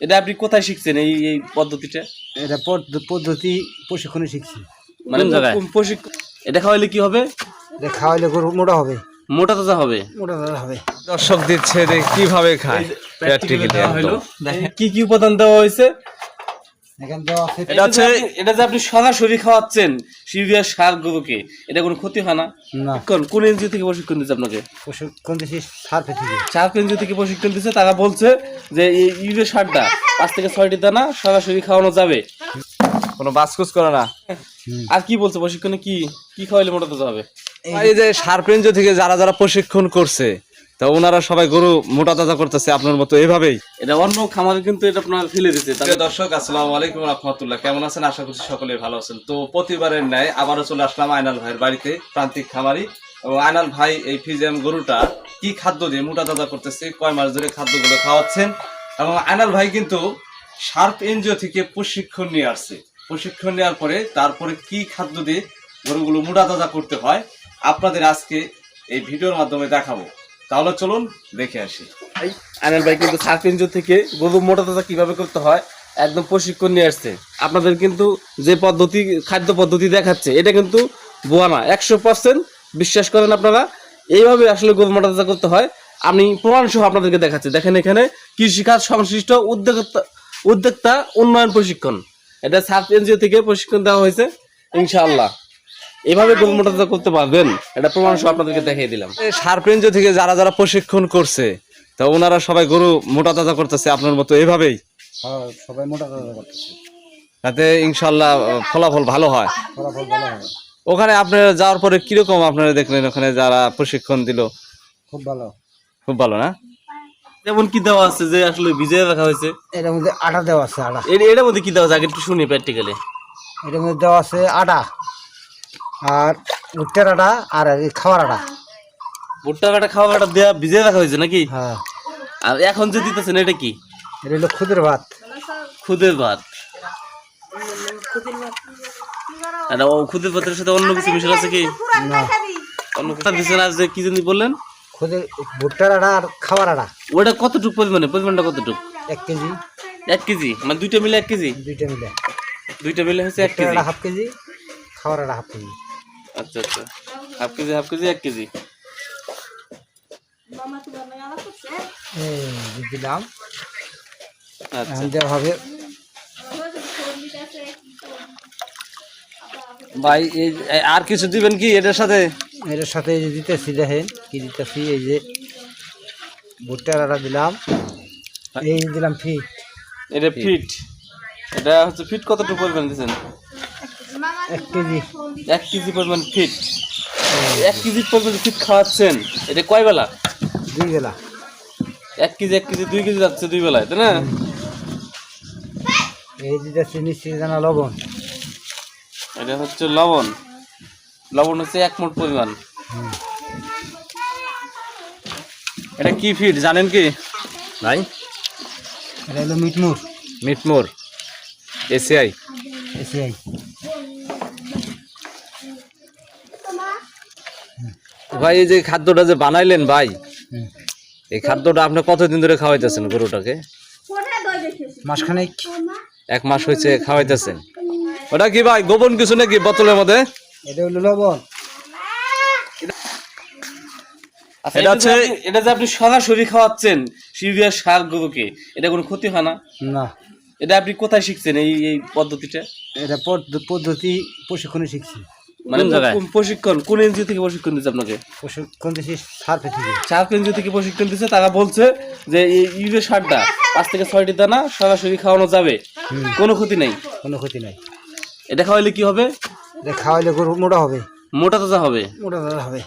এটা আপনি কোথায় শিখছেন এই এই পদ্ধতিটা? এটা পদ্ধ- পদ্ধতি প্রশিক্ষণে শিখছি। মানে প্রশিক্ষণ এটা খাওয়াইলে কি হবে? এটা খাওয়াইলে গরু মোটা হবে। মোটা তাজা হবে। মোটা তাজা হবে। দর্শক দিচ্ছে যে কীভাবে খায়। কি কি উপাদান দেওয়া হয়েছে? এটা হচ্ছে এটা যে আপনি সরাসরি খাওয়াচ্ছেন সিরিয়াস সার গরুকে এটা কোনো ক্ষতি হয় না? না। কোন কোন এনজিও থেকে প্রশিক্ষণ দিচ্ছে আপনাকে? প্রশিক্ষণ দিচ্ছি সার্ফে থেকে। চার এনজিও থেকে প্রশিক্ষণ দিচ্ছে তারা বলছে যে ইউরিয়া সারটা পাঁচ থেকে ছয়টি দানা সরাসরি খাওয়ানো যাবে। কোনো বাসকুস করে না। আর কি বলছে প্রশিক্ষণে কি কি খাওয়াইলে মোটা তাজা হবে? এই যে সারপেঞ্জ থেকে যারা যারা প্রশিক্ষণ করছে তা ওনারা সবাই গরু মোটা তাজা করতেছে আপনার মতো এভাবেই। এটা অন্য খামারে কিন্তু এটা আপনার ফেলে দিচ্ছে প্রিয় দর্শক আসসালামু আলাইকুম রহমতুল্লাহ। কেমন আছেন? আশা করছি সকলে ভালো আছেন। তো প্রতিবারের ন্যায় আবারও চলে আসলাম আয়নাল ভাইয়ের বাড়িতে প্রান্তিক খামারি। এবং আয়নাল ভাই এই ফিজিয়াম গরুটা কি খাদ্য দিয়ে মোটা তাজা করতেছে কয় মাস ধরে খাদ্যগুলো খাওয়াচ্ছেন? এবং আয়নাল ভাই কিন্তু শার্প এনজিও থেকে প্রশিক্ষণ নিয়ে আসছে। প্রশিক্ষণ নেওয়ার পরে তারপরে কি খাদ্য দিয়ে গরুগুলো মোটা তাজা করতে হয় আপনাদের আজকে এই ভিডিওর মাধ্যমে দেখাবো। তাহলে চলুন দেখে আসি। আনাল ভাই কিন্তু এনজিও থেকে গরু মোটা তাজা কীভাবে করতে হয়, একদম প্রশিক্ষণ নিয়ে আসছে। আপনাদের কিন্তু যে পদ্ধতি, খাদ্য পদ্ধতি দেখাচ্ছে, এটা কিন্তু বোয়া না। একশো পার্সেন্ট বিশ্বাস করেন আপনারা, এইভাবে আসলে গরু মোটা তাজা করতে হয়। আমি প্রমাণ সহ আপনাদেরকে দেখাচ্ছি। দেখেন এখানে কৃষিকাজ সংশ্লিষ্ট উদ্যোক্তা উদ্যোক্তা উন্নয়ন প্রশিক্ষণ। এটা সার্ফ এনজিও থেকে প্রশিক্ষণ দেওয়া হয়েছে, ইনশাআল্লাহ। এভাবে গরু মোটা করতে পারবেন? এটা প্রমাণ সহ আপনাদেরকে দেখিয়ে দিলাম। সারপেঞ্জ থেকে যারা যারা প্রশিক্ষণ করছে তা ওনারা সবাই গরু মোটা তাজা করতেছে আপনার মতো এভাবেই? হ্যাঁ, সবাই মোটা তাজা করতেছে। তাতে ইনশাল্লাহ ফলাফল ভালো হয়। ফলাফল ভালো হবে ওখানে আপনারা যাওয়ার পরে কীরকম আপনারা দেখলেন ওখানে যারা প্রশিক্ষণ দিল? খুব ভালো। খুব ভালো না? যেমন কি দেওয়া আছে যে আসলে ভিজিয়ে রাখা হয়েছে? এটার মধ্যে আটা দেওয়া আছে আটা। এর এটার মধ্যে কি দেওয়া আছে? আগে একটু শুনি প্র্যাকটিক্যালি এটার মধ্যে দেওয়া আছে আটা। আর উঠতের আটা আর এই খাওয়ার আটা ভুট্টা আটা খাওয়া আটা দেওয়া ভিজে রাখা হয়েছে নাকি? হ্যাঁ। আর এখন যে দিতেছেন এটা কি? এটা হলো খুদের ভাত। খুদের ভাত। আর ও খুদের ভাতের সাথে অন্য কিছু মিশাল আছে কি? না। অন্য কিছু দিচ্ছেন যে কি জানি বললেন? খুদের ভুট্টার আটা আর খাওয়ার আটা ওটা কতটুকু পরিমাণে? পরিমাণটা কতটুকু? এক কেজি। এক কেজি? মানে দুইটা মিলে এক কেজি? দুইটা মিলে। দুইটা মিলে হচ্ছে এক কেজি। হাফ কেজি খাওয়ার আটা হাফ কেজি। আচ্ছা আচ্ছা। হাফ কেজি হাফ কেজি এক কেজি? দিলাম। আচ্ছা। হবে। ভাই এই এই আর কিছু দিবেন কি এটার সাথে? এটার সাথে এই যে দিতেছি দেখেন কি দিতেছি এই যে ভুট্টার আটা দিলাম। এই দিলাম ফিট। এটা ফিট। এটা হচ্ছে ফিট কতটুকু পরিমাণ দিচ্ছেন? এক কেজি। এক কেজি পরিমাণ ফিট। এক কেজি পরিমাণ ফিট খাওয়াচ্ছেন। এটা কয় বেলা? দুই বেলা। এক কেজি এক কেজি দুই কেজি যাচ্ছে দুই বেলায় তাই না? এই মিষ্টি দানা লবণ। এটা হচ্ছে লবণ। লবণ হচ্ছে এক মোট পরিমাণ। এটা কি ফিট জানেন কি? ভাই এটা হলো মিটমুর। মিটমোর। এসিআই। এসিআই। ভাই এই যে খাদ্যটা যে বানাইলেন ভাই এই খাদ্যটা আপনি কতদিন ধরে খাওয়াইতেছেন গরুটাকে? মাসখানেক। এক মাস হয়েছে খাওয়াইতেছেন। ওটা কি ভাই গোপন কিছু নাকি বোতলের মধ্যে? এটা হলো লবণ। এটা এটা যে হচ্ছে- আপনি- এটা যে আপনি সরাসরি খাওয়াচ্ছেন সিরিয়াস সার গরুকে এটা কোনো ক্ষতি হয় না? না। এটা আপনি কোথায় শিখছেন এই এই পদ্ধতিটা? এটা পদ্ধতি প্রশিক্ষণে শিখছি। মানে কোন জায়গায়? কোন প্রশিক্ষণ কোন এনজিও থেকে প্রশিক্ষণ দিচ্ছে আপনাকে? প্রশিক্ষণ দিচ্ছি সার্ফে থেকে। চার এনজিও থেকে প্রশিক্ষণ দিচ্ছে তারা বলছে যে এই ইউরিয়া সারটা পাঁচ থেকে ছয়টি দানা সরাসরি খাওয়ানো যাবে। কোনো ক্ষতি নেই? কোনো ক্ষতি নাই। এটা খাওয়াইলে কি হবে? এটা খাওয়াইলে গরু মোটা হবে। মোটা তাজা হবে? মোটা তাজা হবে।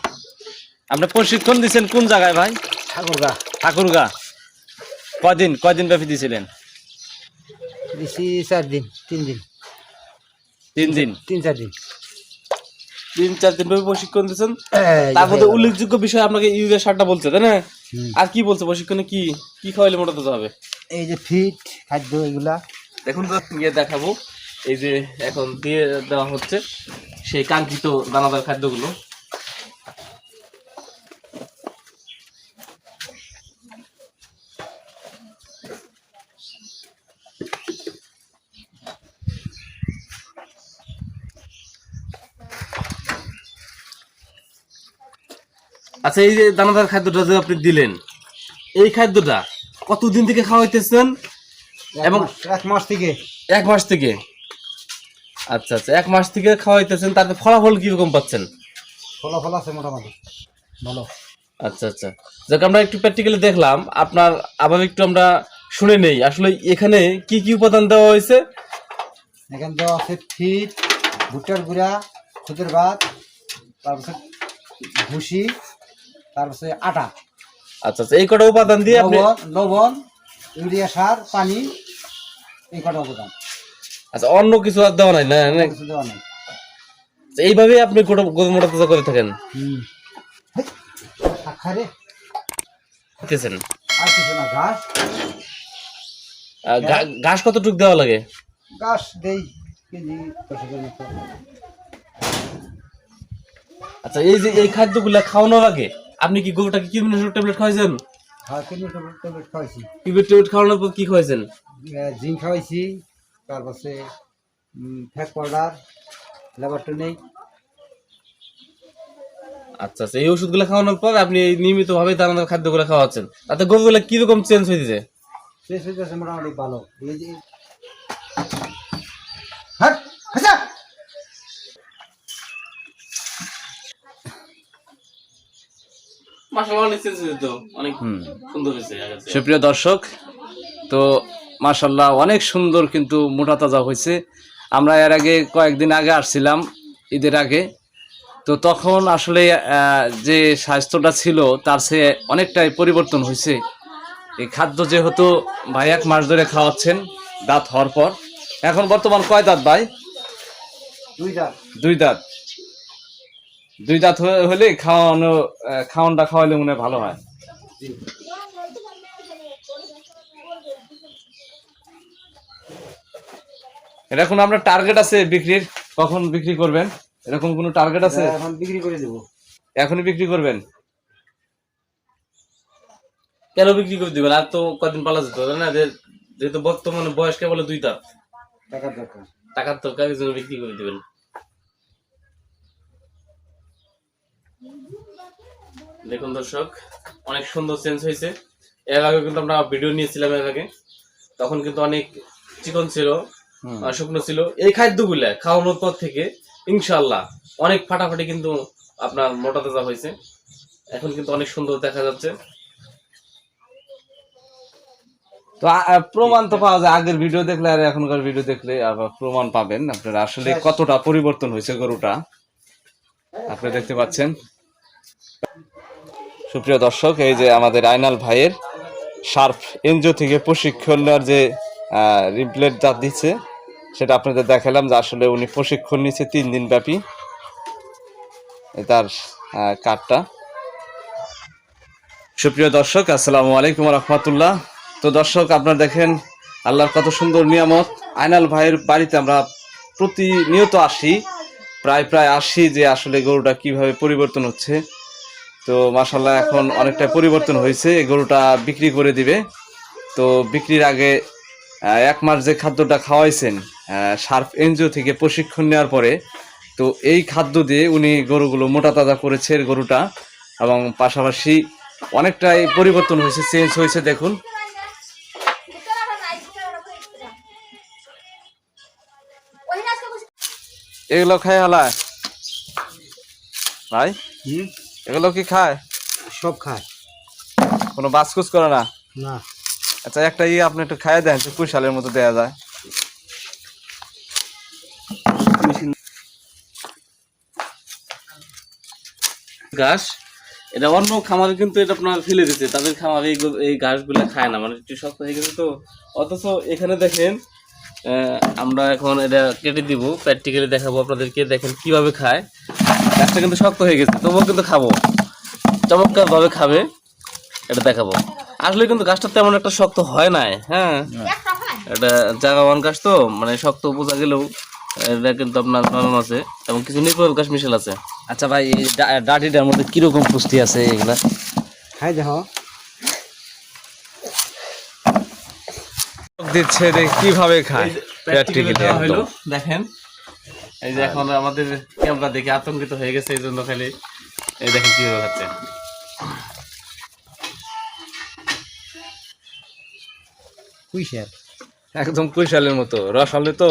আপনি প্রশিক্ষণ দিচ্ছেন কোন জায়গায় ভাই? ঠাকুরগা। ঠাকুরগা। কদিন কদিন ব্যাপী দিয়েছিলেন? দিচ্ছি চার দিন তিন দিন। তিন দিন? তিন চার দিন। তিন চার দিন ভাবে প্রশিক্ষণ দিচ্ছেন তার মধ্যে উল্লেখযোগ্য বিষয় আপনাকে ইউরিয়া সারটা বলছে তাই না? আর কি বলছে প্রশিক্ষণে? কি কি খাওয়াইলে মোটা তাজা হবে? এই যে ফিট খাদ্য এগুলা। দেখুন তো গিয়ে দেখাবো। এই যে এখন দিয়ে দেওয়া হচ্ছে সেই কাঙ্ক্ষিত দানাদার খাদ্যগুলো। আচ্ছা এই যে দানাদার খাদ্যটা যে আপনি দিলেন এই খাদ্যটা কতদিন থেকে খাওয়াইতেছেন? এক এবং- এক মাস থেকে। এক মাস থেকে? আচ্ছা আচ্ছা এক মাস থেকে খাওয়াইতেছেন তাতে ফলাফল কীরকম পাচ্ছেন? ফলাফল আছে মোটামুটি ভালো। আচ্ছা আচ্ছা। যাক আমরা একটু প্র্যাকটিক্যালি দেখলাম আপনার আবার একটু আমরা শুনে নেই। আসলে এখানে কি কি উপাদান দেওয়া হয়েছে? এখানে দেওয়া আছে ফিট ভুট্টার গুঁড়া খুদের ভাত তারপরে ভুসি তারপরে আটা। আচ্ছা আচ্ছা এই কটা উপাদান দিয়ে আপনি লবণ লবণ ইউরিয়া সার পানি এই কটা উপাদান। আচ্ছা অন্য কিছু আর দেওয়া নাই না? কিছু দেওয়া নেই। আচ্ছা, এইভাবেই আপনি গোটা গরু মোটা তাজা করে থাকেন? খারে দিতেছেন আর কিছু না ঘাস। ঘাস কতটুক দেওয়া লাগে? ঘাস দেই কেজি আচ্ছা এই যে এই খাদ্যগুলা খাওয়ানোর আগে আপনি কি গরুটাকে কি ট্যাবলেট খাওয়াইছেন? হ্যাঁ কিডনি ট্যাবলেট ট্যাবলেট খাওয়াইছি? কিউবেট ট্যাবলেট খাওয়ানোর পর কি খাওয়াইছেন? জিঙ্ক খাওয়াইছি তারপরে ফ্যাক পাউডার লেবার টনিক আচ্ছা আচ্ছা এই ওষুধগুলো খাওয়ানোর পর আপনি নিয়মিতভাবে দানাদার খাদ্যগুলো খাওয়াচ্ছেন। তাতে গরুগুলা কীরকম চেঞ্জ হয়েছে শেষ হয়ে যাচ্ছে মোটামুটি ভালো। এই যে হাট হাজা মাসাল্লাহ অনেক চেঞ্জ হয়েছে তো অনেক সুন্দর হয়েছে আগের চেয়ে। সুপ্রিয় দর্শক তো মাশাল্লাহ অনেক সুন্দর কিন্তু মোটা তাজা হয়েছে। আমরা এর আগে কয়েকদিন আগে আসছিলাম ঈদের আগে। তো তখন আসলে যে স্বাস্থ্যটা ছিল তার সে অনেকটাই পরিবর্তন হয়েছে। এই খাদ্য যেহেতু ভাই এক মাস ধরে খাওয়াচ্ছেন দাঁত হওয়ার পর। এখন বর্তমান কয় দাঁত ভাই? দুইটা দুই দাঁত। দুই দাঁত হয়ে- হলে খাওয়ানো খাওয়ানটা খাওয়ালে মনে হয় ভালো হয়। এরকম আপনার টার্গেট আছে বিক্রির? কখন বিক্রি করবেন? এরকম কোনো টার্গেট আছে? এখন বিক্রি করে দেবো। এখনই বিক্রি করবেন? কেন বিক্রি করে দিবেন? আর তো কদিন পালা যেত না? যেহেতু বর্তমানে বয়স কেবল দুই দাঁত টাকার দরকার টাকার জন্য বিক্রি করে দিবেন। দেখুন দর্শক অনেক সুন্দর চেঞ্জ হয়েছে। এর আগে কিন্তু আমরা ভিডিও নিয়েছিলাম এর আগে। তখন কিন্তু অনেক চিকন ছিল শুকনো ছিল। এই খাদ্যগুলা খাওয়ানোর পর থেকে ইনশাল্লাহ অনেক ফাটাফাটি কিন্তু আপনার মোটা তাজা হয়েছে। এখন কিন্তু অনেক সুন্দর দেখা যাচ্ছে। তো প্রমাণ তো পাওয়া যায়। আগের ভিডিও দেখলে আর এখনকার ভিডিও দেখলে আবার প্রমাণ পাবেন। আপনারা আসলে কতটা পরিবর্তন হয়েছে গরুটা? আপনি দেখতে পাচ্ছেন। সুপ্রিয় দর্শক, এই যে আমাদের আইনাল ভাইয়ের শার্প এনজিও থেকে প্রশিক্ষণ নেওয়ার যে রিপ্লেট যা দিচ্ছে, সেটা আপনাদের দেখালাম যে আসলে উনি প্রশিক্ষণ নিচ্ছে তিন দিন ব্যাপী। তার কার্ডটা। সুপ্রিয় দর্শক, আসসালামু আলাইকুম রহমতুল্লাহ। তো দর্শক, আপনারা দেখেন, আল্লাহর কত সুন্দর নিয়ামত। আইনাল ভাইয়ের বাড়িতে আমরা প্রতিনিয়ত আসি, প্রায় প্রায় আসি যে আসলে গরুটা কীভাবে পরিবর্তন হচ্ছে। তো মাসাল্লাহ এখন অনেকটা পরিবর্তন হয়েছে, এই গরুটা বিক্রি করে দিবে। তো বিক্রির আগে এক মাস যে খাদ্যটা খাওয়াইছেন শার্প এনজিও থেকে প্রশিক্ষণ নেওয়ার পরে, তো এই খাদ্য দিয়ে উনি গরুগুলো মোটা তাজা করেছে গরুটা, এবং পাশাপাশি অনেকটাই পরিবর্তন হয়েছে, চেঞ্জ হয়েছে, দেখুন। এগুলো খায় হালায়। ভাই? এগুলো কি খায়? সব খায়। কোনো বাসকুস করে না? না। আচ্ছা একটা ইয়ে আপনি একটু খাইয়ে দেন কুশালের মতো দেয়া যায়। ঘাস এটা অন্য খামারে কিন্তু এটা আপনার ফেলে দিচ্ছে তাদের খামারে এই ঘাসগুলো খায় না মানে একটু শক্ত হয়ে গেছে তো। অথচ এখানে দেখেন আহ, আমরা এখন এটা কেটে দিব প্র্যাকটিক্যালি দেখাবো আপনাদেরকে। দেখেন কীভাবে খায়। ঘাসটা কিন্তু শক্ত হয়ে গেছে তবুও কিন্তু খাব। চমৎকার ভাবে খাবে এটা দেখাবো। আসলে কিন্তু গাছটা তেমন একটা শক্ত হয় নাই হ্যাঁ? এটা জাগাওয়ান গাছ তো মানে শক্ত বোঝা গেলেও এটা কিন্তু আপনার নরম আছে এবং কিছু নির্ভর গাছ মিশেল আছে। আচ্ছা ভাই এই ডাটিটার মধ্যে কীরকম পুষ্টি আছে এগুলা? খাই দেখো। দিচ্ছে কীভাবে খায় প্র্যাকটিক্যালি দেখেন। এই যে এখন আমাদের ক্যামেরা দেখে আতঙ্কিত হয়ে গেছে এই জন্য খালি এই দেখেন কি হচ্ছে। কুইশাল একদম কুইশালের মতো। রস হলে তো।